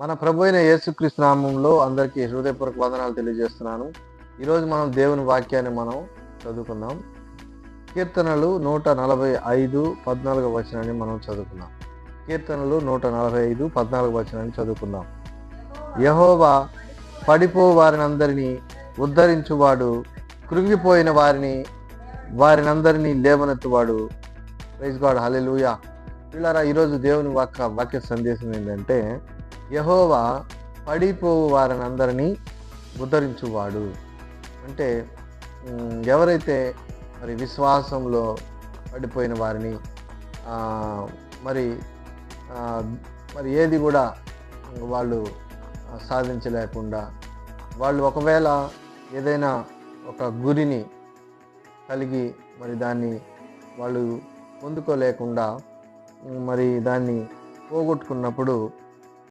మన ప్రభు అయిన యేసుక్రీస్తు నామంలో అందరికీ హృదయపూర్వక వందనాలు తెలియజేస్తున్నాను. ఈరోజు మనం దేవుని వాక్యాన్ని మనం చదువుకుందాం. కీర్తనలు నూట నలభై ఐదు పద్నాలుగు వచనాన్ని మనం చదువుకుందాం. కీర్తనలు నూట నలభై ఐదు పద్నాలుగు వచనాన్ని చదువుకుందాం. యహోవా పడిపో వారిని అందరినీ ఉద్ధరించువాడు కృంగిపోయిన వారిని వారినందరినీ లేవనెత్తువాడు. ప్రైజ్ గాడ్ హల్లెలూయా వీళ్ళారా ఈరోజు దేవుని వాక్య వాక్య సందేశం ఏంటంటే యహోవా పడిపోవు వారిని అందరినీ ఉద్ధరించువాడు. అంటే ఎవరైతే మరి విశ్వాసంలో పడిపోయిన వారిని మరి మరి ఏది కూడా వాళ్ళు సాధించలేకుండా వాళ్ళు ఒకవేళ ఏదైనా ఒక గురిని కలిగి మరి దాన్ని వాళ్ళు పొందుకోలేకుండా మరి దాన్ని పోగొట్టుకున్నప్పుడు